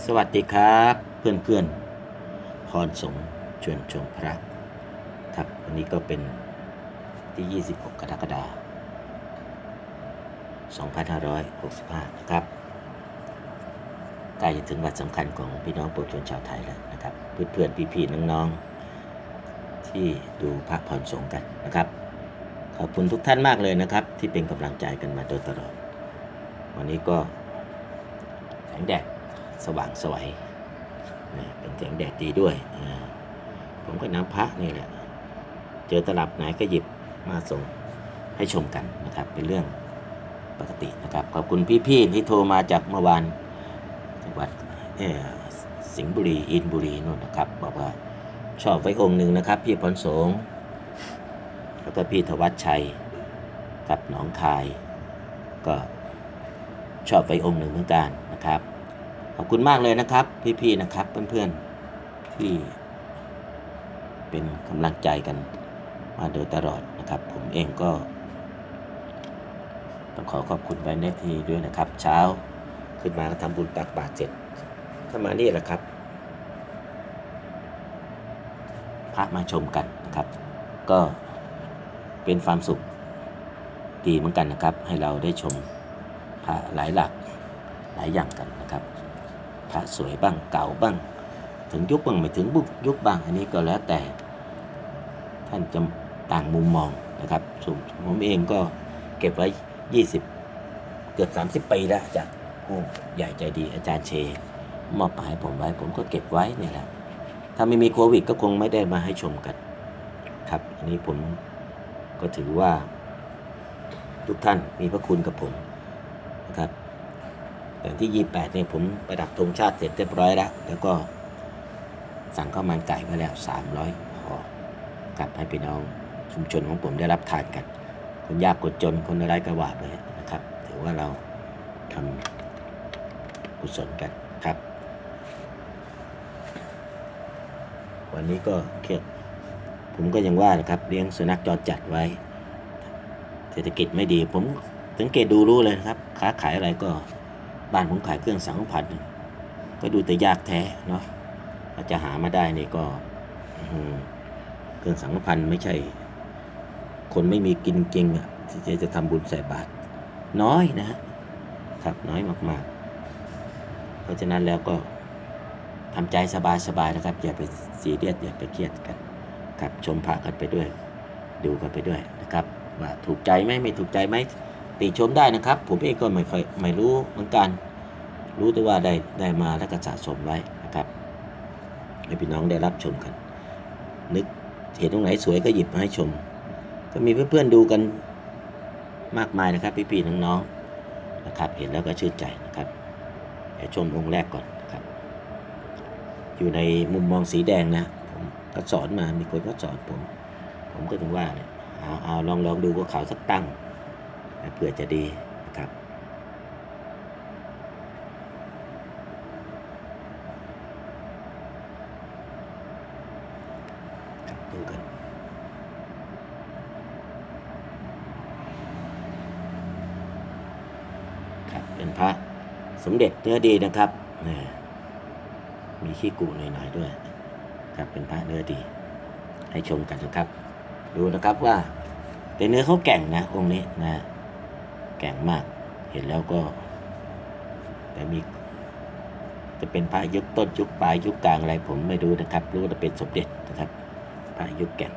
สวัสดีครับเพื่อนเพื่อนๆพรสงชวนชมพระครับวันนี้ก็เป็นที่ 26 กรกฎาคม2565 นะครับใกล้จะถึงวันสำคัญของพี่น้องปวงชนชาวไทยแล้วนะครับ เพื่อนเพื่อนๆพี่ๆน้องๆ ที่ดูพระพรสงกันนะครับ ขอบคุณทุกท่านมากเลยนะครับ ที่เป็นกำลังใจกันมาโดยตลอด วันนี้ก็แสงแดด สว่างสวยเป็นแสงแดดดีด้วย ผมก็นำพระนี่แหละ เจอตลับไหนก็หยิบมาส่งให้ชมกันนะครับ เป็นเรื่องปกตินะครับ ขอบคุณพี่ๆที่โทรมาจากเมื่อวานจังหวัดสิงห์บุรีอินบุรีนู่นนะครับ บอกว่าชอบไว้องค์หนึ่งนะครับ พี่พรสงแล้วก็พี่ธวัชชัยกับหนองคาย ก็ชอบไว้องค์หนึ่งเหมือนกันนะครับ อบคุณมากเลยนะครับ พี่ๆนะครับ เพื่อนๆที่เป็นกำลังใจกันมาโดยตลอดนะครับ ผมเองก็ ต้องขอขอบคุณไว้ในทีด้วยนะครับ เช้าขึ้นมาก็ทำบุญตักบาตรเสร็จถ้ามานี่แหละครับพระมาชมกันนะครับ ก็เป็นความสุขดีเหมือนกันนะครับ ให้เราได้ชมพระหลายหลักหลายอย่างกันนะครับ พระสวยบ้างเก่าบ้าง ถึงยุคบ้างไม่ถึงบุกยุคบ้าง อันนี้ก็แล้วแต่ ท่านจะต่างมุมมองนะครับส่วนผมเองก็เก็บไว้ 20 เกือบ 30 ปีแล้วจากผู้ใหญ่ใจดีอาจารย์เช มอบหมายผมไว้ผมก็เก็บไว้เนี่ยแหละถ้าไม่มีโควิดก็คงไม่ได้มาให้ชมกัน ครับ อันนี้ผมก็ถือว่า ทุกท่านมีพระคุณกับผมนะครับ แต่ที่ 28เนี่ยผมประดับธงชาติเสร็จเรียบร้อยแล้ว แล้วก็สั่งข้าวมันไก่มาแล้ว 300ห่อกลับให้พี่น้องชุมชนของผมได้รับทานกัน คนยากคนจนคนอะไรก็ว่าไปนะครับ ถือว่าเราทำกุศลกันครับ วันนี้ก็เครียดผมก็ยังว่านะครับเลี้ยงสุนัขจรจัดไว้ เศรษฐกิจไม่ดีผมสังเกตดูรู้เลยนะครับ ค้าขายอะไรก็ บ้านผมขายเครื่องสังขพันธ์ก็ดูแต่ยากแท้เนาะถ้าจะหามาได้นี่ก็เครื่องสังขพันธ์ไม่ใช่ คนไม่มีกินจริงอะที่จะจะทำบุญใส่บาตรน้อยนะครับน้อยมาก ๆ เพราะฉะนั้นแล้วก็ทำใจสบายๆนะครับ อย่าไปซีเรียสอย่าไปเครียดกันครับชมพระกันไปด้วย ดูกันไปด้วยนะครับ ว่าถูกใจไหมไม่ถูกใจไหม ติชมได้นะครับ ผมเองก็ไม่ค่อยไม่รู้เหมือนกัน รู้แต่ว่าได้ได้มาแล้วก็สะสมไว้นะครับให้พี่น้องได้รับชมกัน นึกเห็นตรงไหนสวยก็หยิบมาให้ชม ก็มีเพื่อนๆดูกันมากมายนะครับ พี่ๆน้องๆนะครับ เห็นแล้วก็ชื่นใจนะครับเดี๋ยวชมองค์แรกก่อนนะครับ อยู่ในมุมมองสีแดงนะผมก็สอนมามีคนก็สอนผม ผมก็ถึงว่าเนี่ยเอาเอาลองลองดูก็ขาวสักตั้ง เผื่อจะดีนะครับดูกันครับเป็นพระสมเด็จเนื้อดีนะครับนี่มีขี้กุหน่อยๆด้วย ครับเป็นพระเนื้อดี ให้ชมกันนะครับ ดูนะครับว่าแต่เนื้อเขาแก่งนะองค์นี้นะ แก่งมาก เห็นแล้วก็ แต่มี จะเป็นพระยุคต้นยุคปลายยุคกลางอะไรผมไม่รู้นะครับ รู้ว่เป็นสมเด็จนะครับ พระยุคแก่ง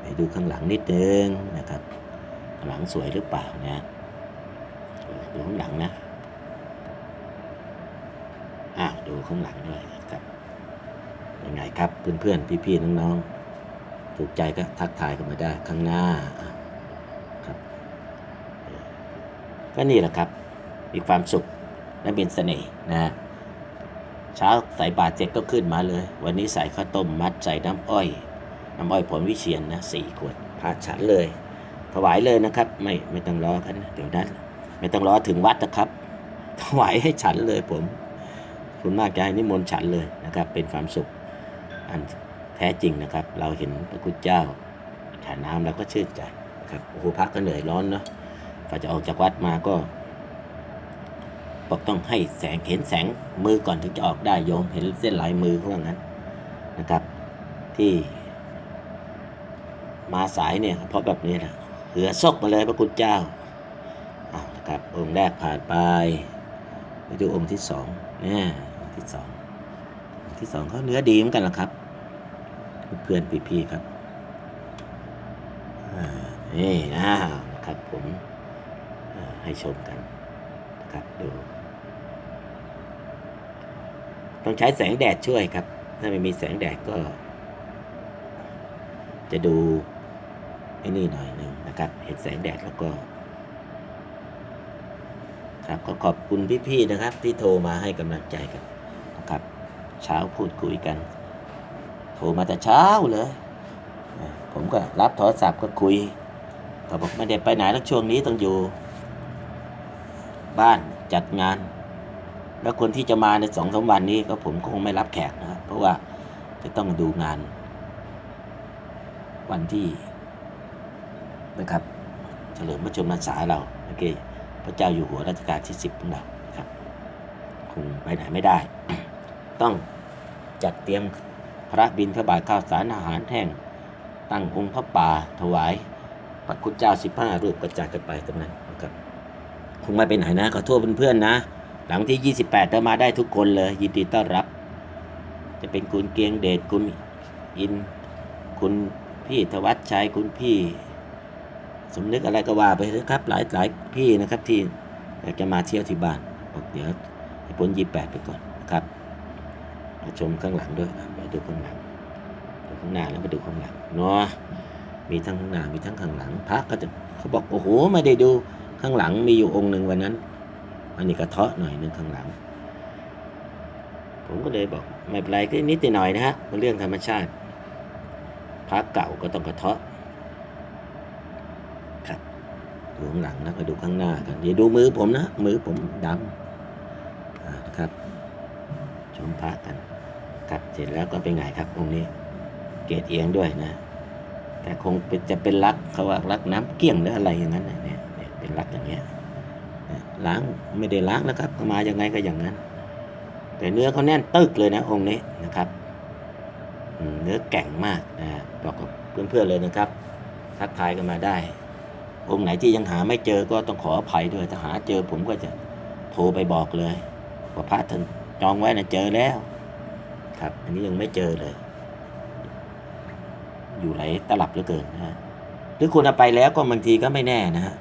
ไปดูข้างหลังนิดนึงนะครับข้างหลังสวยหรือเปล่านะดูข้างหลังนะอะดูข้างหลังด้วยครับยังไงครับเพื่อนๆพี่ๆน้องๆถูกใจก็ทักทายกันมาได้ข้างหน้าอะครับ ก็นี่แหละครับ มีความสุขและเป็นเสน่ห์นะเช้าใส่บาตรเสร็จก็ขึ้นมาเลย วันนี้ใส่ข้าวต้มมัดใส่น้ำอ้อย น้ำอ้อยผลวิเชียนนะสี่ขวดพาฉันเลย ถวายเลยนะครับ ไม่ไม่ต้องรอกันเดี๋ยวนั้นไม่ต้องรอถึงวัดนะครับ ถวายให้ฉันเลยผมคุณมากจะให้นิมนต์ฉันเลยนะครับ เป็นความสุขอันแท้จริงนะครับ เราเห็นพระคุณเจ้าฉันน้ำเราก็ชื่นใจนะครับโอ้โหพระก็เหนื่อยร้อนเนาะ กว่าจะออกจากวัดมาก็บอกต้องให้แสงเห็นแสงมือก่อนถึงจะออกได้โยมเห็นเส้นลายมือเขาว่างั้นนะครับ ที่มาสายเนี่ยเพราะแบบนี้นะเหือซกมาเลยพระคุณเจ้าเอานะครับองค์แรกผ่านไปไปดูองค์ที่สองเนี่ยองค์ที่สององค์ที่สองเขาเนื้อดีเหมือนกันละครับ เพื่อนพี่ๆครับอ่านี่นะครับผม ให้ชมกันนะครับดูต้องใช้แสงแดดช่วยครับ ถ้าไม่มีแสงแดดก็ จะดูไอ้นี่หน่อยหนึ่งนะครับ เห็นแสงแดดแล้วก็ ครับก็ขอบคุณพี่ๆนะครับ ที่โทรมาให้กำลังใจกันนะครับ เช้าพูดคุยกัน โทรมาแต่เช้าเลย ผมก็รับโทรศัพท์ก็คุยก็บอกไม่ได้ไปไหนแล้วช่วงนี้ต้องอยู่ บ้านจัดงาน แล้วคนที่จะมาในสองสามวันนี้ก็ผมคงไม่รับแขกนะครับเพราะว่าจะต้องดูงาน วันที่นะครับ เฉลิมพระชนมพรรษาเราโอเค พระเจ้าอยู่หัวรัชกาลที่สิบของเราครับคงไปไหนไม่ได้ ต้องจัดเตรียมพระบิณฑบาตข้าวสารอาหารแห้งตั้งองค์พระป่าถวายพระคุณเจ้าสิบห้ารูปกระจายกันไปตรงนั้น คงไม่ไปไหนนะขอโทษเพื่อนๆนะ หลังที่ 28จะมาได้ทุกคนเลย ยินดีต้อนรับ จะเป็นคุณเกียงเดชคุณอิน คุณพี่ธวัชชัยคุณพี่ สมนึกอะไรก็ว่าไปนะครับ หลายหลายพี่นะครับที่อยากจะมาเที่ยวที่บ้านบอกเดี๋ยวให้พ้นยี่แปดไปก่อนนะครับมาชมข้างหลังด้วยไปดูข้างหลังดูข้างหน้าแล้วไปดูข้างหลังเนาะ มีทั้งข้างหน้ามีทั้งข้างหลัง พระก็จะเขาบอกโอ้โหไม่ได้ดูข้างหลังมีอยู่องค์หนึ่งวันนั้น อันนี้กระเทาะหน่อยหนึ่งข้างหลัง ผมก็เลยบอกไม่เป็นไรก็นิดหน่อยนะฮะเป็นเรื่องธรรมชาติพระเก่าก็ต้องกระเทาะครับดูข้างหลังแล้วก็ดูข้างหน้ากันอย่าดูมือผมนะมือผมดำนะครับชมพระกันครับเสร็จแล้วก็เป็นไงครับองค์นี้ เกรดเอียงด้วยนะ แต่คงเป็นจะเป็นรักเขาว่ารักน้ำเกลี้ยงหรืออะไรอย่างนั้นเนี่ยเป็นรักอย่างเงี้ยล้างไม่ได้ล้างนะครับมายังไงก็อย่างนั้น แต่เนื้อเขาแน่นตึกเลยนะองค์นี้นะครับเนื้อแก่งมากนะบอกกับเพื่อนๆเลยนะครับ ทักทายกันมาได้ องค์ไหนที่ยังหาไม่เจอก็ต้องขออภัยด้วยถ้าหาเจอผมก็จะโทรไปบอกเลยว่าพระท่านจองไว้นะเจอแล้ว ครับ อันนี้ยังไม่เจอเลย อยู่หลายตลับเหลือเกินนะฮะหรือคุณเอาไปแล้วก็บางทีก็ไม่แน่นะฮะ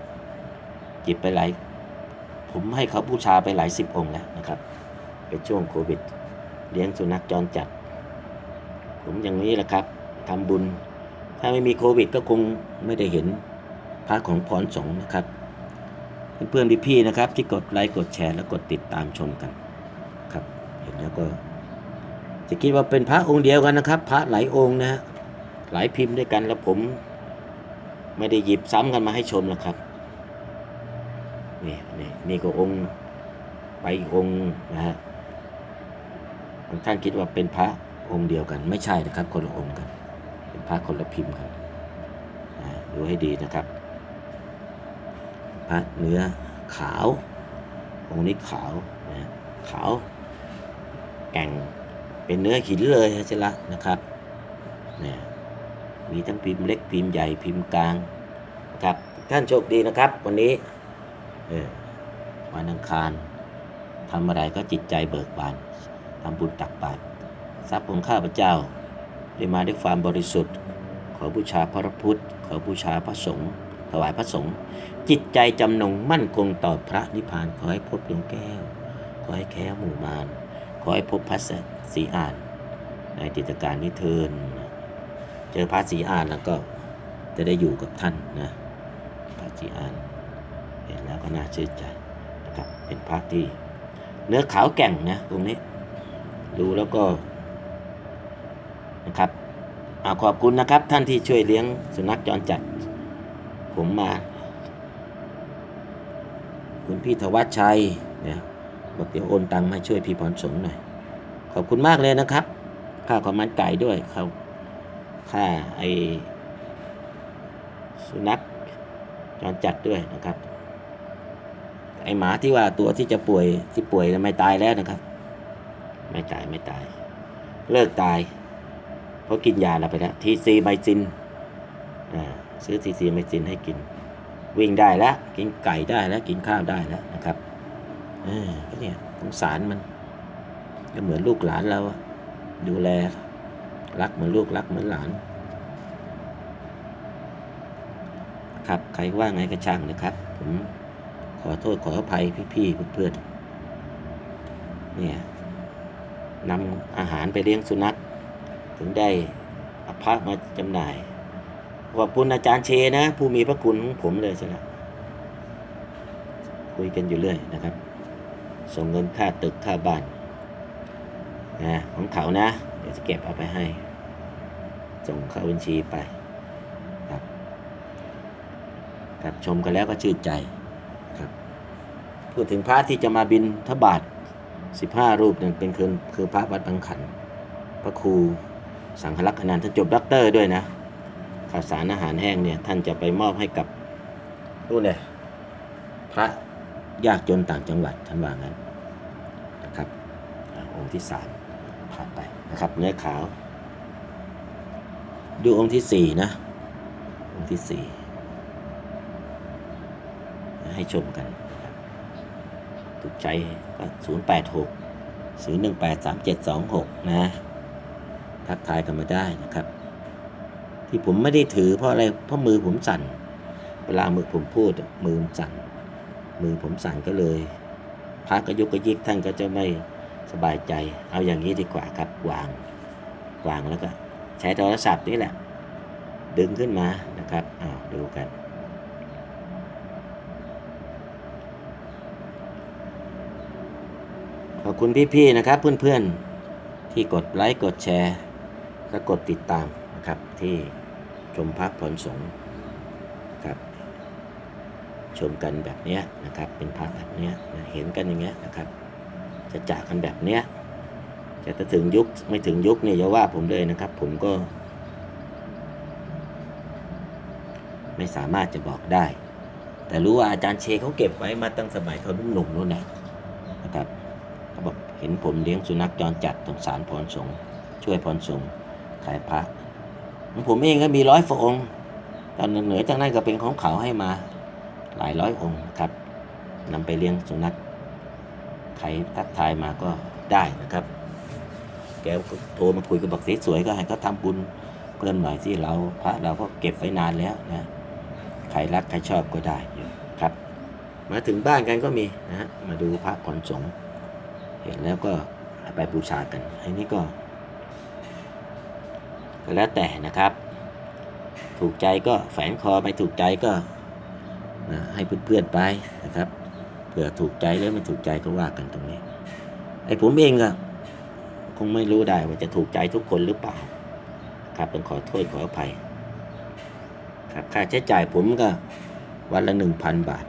เก็บไปหลาย ผมให้เขาบูชาไปหลายสิบองค์แล้วนะครับเป็นช่วงโควิด เลี้ยงสุนัขจรจัด ผมอย่างนี้แหละครับทำบุญ ถ้าไม่มีโควิดก็คงไม่ได้เห็นพระของพรสงฆ์นะครับ เพื่อนๆพี่ๆนะครับ ที่กดไลค์กดแชร์และกดติดตามชมกันครับ เห็นแล้วก็ จะคิดว่าเป็นพระองค์เดียวกันนะครับ พระหลายองค์นะฮะ หลายพิมพ์ด้วยกันแล้วผมไม่ได้หยิบซ้ำกันมาให้ชมหรอกครับนี่นี่นี่ก็องค์ไปองค์นะฮะบางท่านคิดว่าเป็นพระองค์เดียวกัน ไม่ใช่นะครับคนละองค์กัน เป็นพระคนละพิมพ์กันดูให้ดีนะครับ พระเนื้อขาว องค์นี้ขาวนะขาวแก่งเป็นเนื้อหินเลยใช่ละนะครับเนี่ย มีทั้งพิมพ์เล็กพิมพ์ใหญ่พิมพ์กลางนะครับท่านโชคดีนะครับ วันนี้เออวันอังคารทำอะไรก็จิตใจเบิกบานทำบุญตักบาตรทรัพย์ของข้าพเจ้า ได้มาด้วยความบริสุทธิ์ ขอบูชาพระพุทธ ขอบูชาพระสงฆ์ถวายพระสงฆ์จิตใจจำนงมั่นคงต่อพระนิพพานขอให้พบดวงแก้ว ขอให้แค้วหมู่มารขอให้พบพระศรีอ่าน ในติตการนิเทิน จอพระศรีอานแล้วก็จะได้อยู่กับท่านนะพระศรีอานเห็นแล้วก็น่าชื่นใจนะครับเป็นพระที่ เนื้อขาวแก่งนะตรงนี้ ดูแล้วก็นะครับอาขอบคุณนะครับท่านที่ช่วยเลี้ยงสุนัขจรจัด ผมมา คุณพี่ธวัชชัยเนี่ยบอกเดี๋ยวโอนตังค์มาช่วยพี่พรสงหน่อย ขอบคุณมากเลยนะครับค่าความมันไก่ด้วยเขา ค่าไอสุนัขจรจัดด้วยนะครับ ไอหมาที่ว่าตัวที่จะป่วยที่ป่วยน่ะไม่ตายแล้วนะครับ ไม่ตายไม่ตาย เลิกตาย เพราะกินยาเราไปแล้วทีซีไมซินซื้อทีซีไมซินให้กิน วิ่งได้แล้ว กินไก่ได้แล้ว กินข้าวได้แล้วนะครับเออเนี่ยสงสารมันก็เหมือนลูกหลานเราดูแล รักเหมือนลูกรักเหมือนหลาน ครับใครว่าไงก็ช่างนะครับ ผมขอโทษขออภัยพี่ๆเพื่อนๆเนี่ยนำอาหารไปเลี้ยงสุนัข ถึงได้เอาพมาจำหน่ายขอบคุณอาจารย์เชนะ ผู้มีพระคุณของผมเลยใช่ไหมคุยกันอยู่เรื่อยนะครับ ส่งเงินค่าตึกค่าบ้านนะของเขานะ เดี๋ยวจะเก็บเอาไปให้ ส่งเข้าบัญชีไปครับครับชมกันแล้วก็ชื่นใจครับพูดถึงพระที่จะมาบินทบาท 15 รูปเนั่นเป็นคือคือพระวัดบางขัน พระครูสังฆลักษณ์อนันต์ท่านจบด็อกเตอร์ด้วยนะข่าวสารอาหารแห้งเนี่ยท่านจะไปมอบให้กับนู่นเลยพระยากจนต่างจังหวัดท่านว่างั้นนะครับองค์ที่สามผ่านไปนะครับเนื้อขาว ดูองค์ที่สี่นะ องค์ที่สี่ให้ชมกันนะครับถูกใจก็ศูนย์แปดหกศูนย์หนึ่งแปดสามเจ็ดสองหกนะ ทักทายกันมาได้นะครับ ที่ผมไม่ได้ถือเพราะอะไร เพราะมือผมสั่น เวลามือผมพูดมือมสั่น มือผมสั่นก็เลยพระกระยุกกระยิกท่านก็จะไม่สบายใจ เอาอย่างนี้ดีกว่าครับ วาง วางแล้วก็ ใช้โทรศัพท์นี่แหละ ดึงขึ้นมานะครับอ้าวดูกัน ขอบคุณพี่ๆนะครับ เพื่อนๆ ที่กดไลค์กดแชร์ และกดติดตามนะครับที่ชมพักผลสงฆ์ครับชมกันแบบเนี้ยนะครับเป็นพักแบบเนี้ยเห็นกันอย่างเงี้ยนะครับ จะจากกันแบบเนี้ย จะถ้าถึงยุคไม่ถึงยุคเนี่ยอย่าว่าผมเลยนะครับ ผมก็ ไม่สามารถจะบอกได้ แต่รู้ว่าอาจารย์เชเขาเก็บไว้มาตั้งสมัยเขาหนุ่มๆนู่นนะนะครับเขาบอกเห็นผมเลี้ยงสุนัขจรจัดตรงสารพรสงช่วยพรสงขายพระผมเองก็มีร้อยฟองค์ตอนเหนือจากนั้นก็เป็นของเขาให้มาหลายร้อยองค์ครับนำไปเลี้ยงสุนัขใครทักทายมาก็ได้นะครับ กก็โทรมาคุยกับบักสีสวยก็ให้เขาทำบุญเพิ่มหน่อยที่เราพระเราก็เก็บไว้นานแล้วนะใครรักใครชอบก็ได้ครับ มาถึงบ้านกันก็มีนะมาดูพระผ่อนสงฆ์เห็นแล้วก็ไปบูชากันอันนี้ก็ก็แล้วแต่นะครับ ถูกใจก็แฝนคอไม่ถูกใจก็นะให้เพื่อนๆไปนะครับเผื่อถูกใจแล้วไม่ถูกใจก็ว่ากันตรงนี้ไอ้ผมเองก็ คงไม่รู้ได้ว่าจะถูกใจทุกคนหรือเปล่า ครับต้องขอโทษขออภัย ครับค่าใช้จ่ายผมก็วันละหนึ่งพันบาท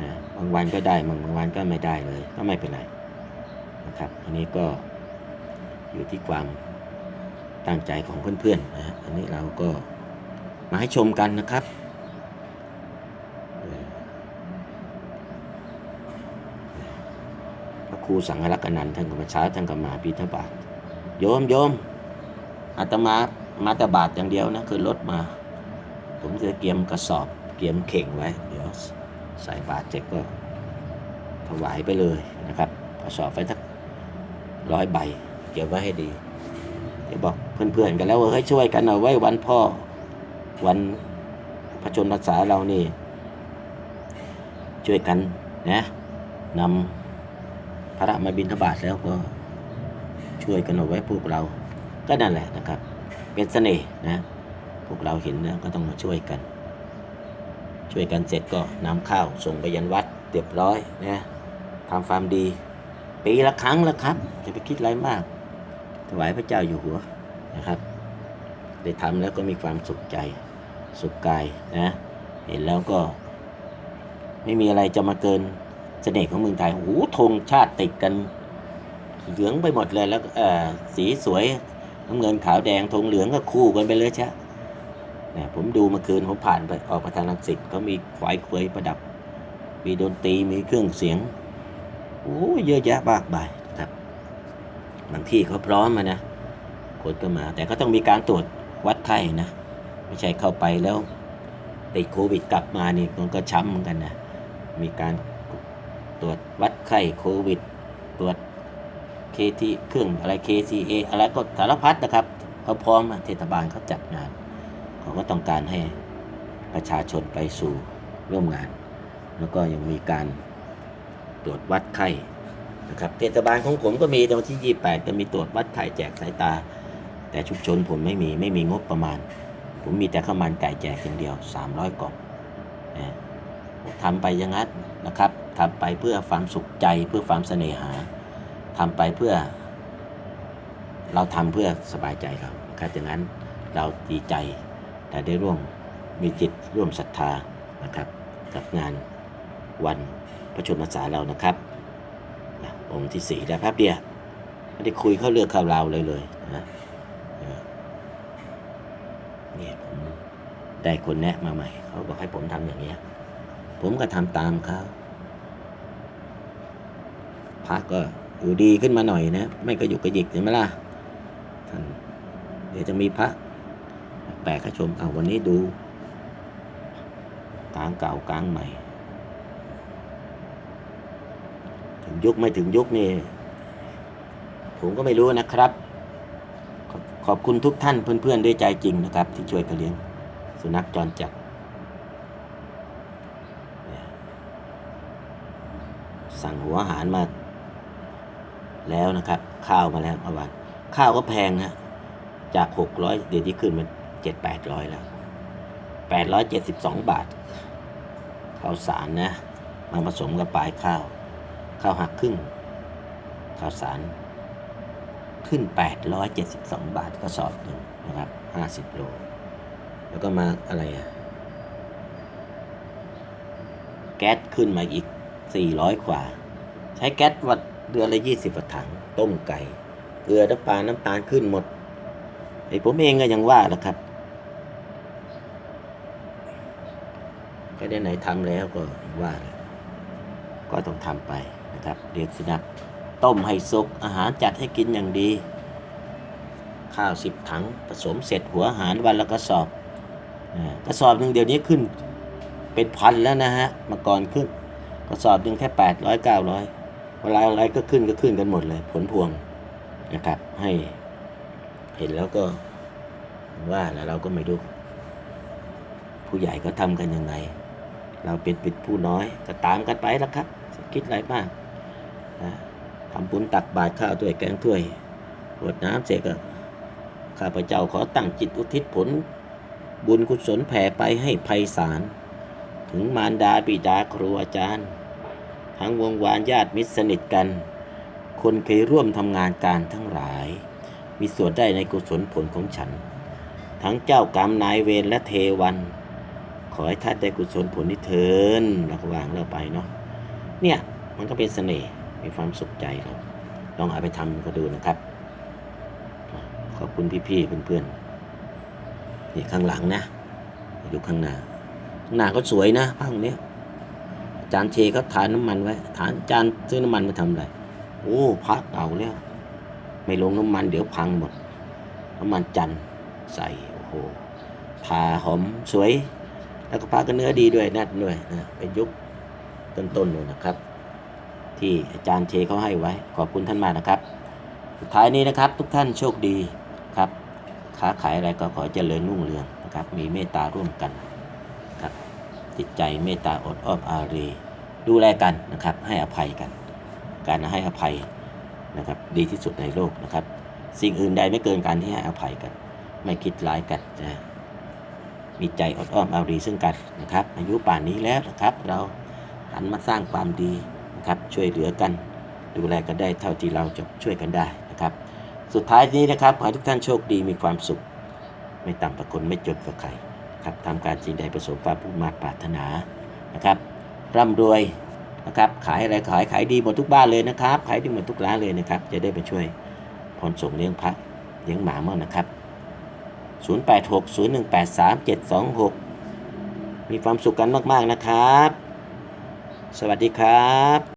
นะบางวันก็ได้บางวันก็ไม่ได้เลย ก็ไม่เป็นไรนะครับ อันนี้ก็อยู่ที่ความตั้งใจของเพื่อนๆนะฮะอันนี้เราก็มาให้ชมกันนะครับเออ พระครูสังฆรักษ์นันท่านก็มาเช้าท่านก็มาบิณฑบาตโยมโยมอาตมามาแต่บาทอย่างเดียวนะคือรถมา ผมจะเกียมกระสอบเกียมเข่งไว้ เดี๋ยวใส่บาทเจ็กก็ถวายไปเลยนะครับกระสอบไว้สักร้อยใบเก็บไว้ให้ดีเดี๋ยวบอกเพื่อนๆกันแล้วว่าให้ยช่วยกันเอาไว้วันพ่อวันพระชนรรษาเรานี่ ช่วยกันนะนำ พระมาบิณฑบาตแล้วก็ช่วยกันเอาไว้พวกเรา ก็นั่นแหละนะครับ เป็นเสน่ห์นะ พวกเราเห็นแล้วก็ต้องมาช่วยกัน ช่วยกันเสร็จก็นำข้าวส่งไปยันวัดเรียบร้อยนะทำความดี ปีละครั้งละครับจะไปคิดอะไรมาก ถวายพระเจ้าอยู่หัวนะครับ ได้ทำแล้วก็มีความสุขใจสุขกายนะ เห็นแล้วก็ไม่มีอะไรจะมาเกิน เสน่ห์ของเมืองไทยโอ้โหธงชาติติดกัน เหลืองไปหมดเลยแล้วสีสวยน้ำเงินขาวแดงธงเหลืองก็คู่กันไปเลยใช่เนี่ยผมดูเมื่อคืนผมผ่านไปออกไปทางลังสิตเขามีควายเควยประดับ มีดนตรีมีเครื่องเสียงโอ้เยอะแยะมากมายครับบางที่เขาพร้อมมานะคนก็มา แต่ก็ต้องมีการตรวจวัดไข้นะ ไม่ใช่เข้าไปแล้วติดโควิดกลับมานี่มันก็ช้ำเหมือนกันนะมีการ ตรวจวัดไข้โควิด ตรวจเคทีเครื่องอะไร KCA อะไรก็สารพัดนะครับเขาพร้อมเทศบาลเขาจัดงานเขาก็ต้องการให้ประชาชนไปสู่ร่วมงาน แล้วก็ยังมีการตรวจวัดไข้นะครับเทศบาลของผมก็มีแต่วันที่ 28ก็มีตรวจวัดไข้แจกสายตา แต่ชุมชนผมไม่มีไม่มีงบประมาณ ผมมีแต่ข้าวมันไก่แจกอย่างเดียว 300 กล่องทำไปอย่างนั้นนะครับ ทำไปเพื่อความสุขใจเพื่อความเสน่หาทำไปเพื่อ เราทำเพื่อสบายใจเราครับดังนั้นเราดีใจแต่ได้ร่วมมีจิตร่วมศรัทธานะครับ กับงานวันพระชนมพรรษาเรานะครับนะองค์ที่สี่ได้แป๊บเดียวไม่ได้คุยเข้าเรื่องเข้าราวเลยเลยนะเออเนี่ยผมได้คนแนะมาใหม่ เขาบอกให้ผมทำอย่างเนี้ยผมก็ทำตามเขา พระก็อยู่ดีขึ้นมาหน่อยนะ ไม่ก็อยู่กระยิกเห็นไหมล่ะท่านเดี๋ยวจะมีพระ แปลกให้ชมเอาวันนี้ดู กลางเก่ากลางใหม่ ถึงยุคไม่ถึงยุคนี่ผมก็ไม่รู้นะครับขอบขอบคุณทุกท่านเพื่อนๆด้วยใจจริงนะครับ ที่ช่วยกันเลี้ยงสุนัขจรจัดสั่งหัวอาหารมา แล้วนะครับ ข้าวมาแล้วเมื่อวานข้าวก็แพงนะจากหกร้อยเดี๋ยวนี้ขึ้นมาเจ็ดแปดร้อยแล้วแปดร้อยเจ็ดสิบสองบาทข้าวสารนะมาผสมกับปลายข้าว ข้าวหักครึ่งข้าวสาร ขึ้น 872 บาทกระสอบหนึ่งนะครับ 50 โล แล้วก็มาอะไรอะแก๊สขึ้นมาอีก 400 กว่า ใช้แก๊สวัด เดือนละ20กว่าถัง ต้มไก่ เกลือน้ำปลาน้ำตาลขึ้นหมดไอ้ผมเองก็ยังว่าแหละครับก็ได้ไหนทำแล้วก็ว่าเลยก็ต้องทำไปนะครับเลี้ยงสุนัขต้มให้สุกอาหารจัดให้กินอย่างดี ข้าวสิบถังผสมเสร็จหัวอาหารวันละกระสอบกระสอบหนึ่งเดี๋ยวนี้ขึ้นเป็นพันแล้วนะฮะเมาก่อนขึ้นกระสอบหนึ่งแค่แปดร้อยเก้าร้อย เวลาอะไรก็ขึ้นก็ขึ้นกันหมดเลย ผลพวงนะครับ ให้เห็นแล้วก็ว่าแล้วเราก็ไม่รู้ผู้ใหญ่ก็ทำกันยังไง เราเป็นปิดผู้น้อยก็ตามกันไปแล้วครับ คิดอะไรมากนะทำบุญตักบาตรข้าวถ้วยแกงถ้วยรดน้ำเสร็จก็ข้าพเจ้าขอตั้งจิตอุทิศผล บุญกุศลแผ่ไปให้ไพศาลถึงมารดาบิดาครูอาจารย์ ทั้งวงวานญาติมิตรสนิทกัน คนเคยร่วมทำงานการทั้งหลาย มีส่วนได้ในกุศลผลของฉัน ทั้งเจ้ากรรมนายเวรและเทวัน ขอให้ท่านได้กุศลผลที่เทินแล้วก็วางเราไปเนาะเนี่ยมันก็เป็นเสน่ห์มีความสุขใจเราลองเอาไปทำก็ดูนะครับ ขอบคุณพี่ๆเพื่อนๆนี่ข้างหลังนะดูข้างหน้า หน้าก็สวยนะภาคเนี้ย จารย์เชเขาทานน้ำมันไว้ทานจารย์ซื้อน้ำมันมาทำอะไรโอ้พักเอาแล้วไม่ลงน้ำมันเดี๋ยวพังหมด น้ำมันจันใส่โอ้โหทาหอมสวย แล้วก็พากันเนื้อดีด้วยนัดด้วยนะเป็นยุคต้นๆเลยนะครับ ที่อาจารย์เชเขาให้ไว้ ขอบคุณท่านมากนะครับ สุดท้ายนี้นะครับทุกท่านโชคดีครับ ค้าขายอะไรก็ขอเจริญรุ่งเรืองนะครับ มีเมตตาร่วมกัน จิตใจเมตตาอดอ้อมอารี ดูแลกันนะครับ ให้อภัยกัน การให้อภัยนะครับดีที่สุดในโลกนะครับ สิ่งอื่นใดไม่เกินการที่ให้อภัยกัน ไม่คิดร้ายกันนะมีใจอดอ้อมอารีซึ่งกันนะครับ อายุป่านนี้แล้วนะครับ เราหันมาสร้างความดีนะครับ ช่วยเหลือกัน ดูแลกันได้เท่าที่เราจะช่วยกันได้นะครับ สุดท้ายนี้นะครับขอให้ทุกท่านโชคดีมีความสุข ไม่ต่ำกว่าคนไม่จนกว่าใคร ครับทำการสิ่งใดประสบความพุ่งมาปรารถนานะครับ ร่ำรวยนะครับขายอะไรขายขายดีหมดทุกบ้านเลยนะครับขายดีหมดทุกร้านเลยนะครับ จะได้ไปช่วยพรส่งเลี้ยงพระเลี้ยงหมามั่งนะครับ 0860183726 มีความสุขกันมาก ๆ นะครับ สวัสดีครับ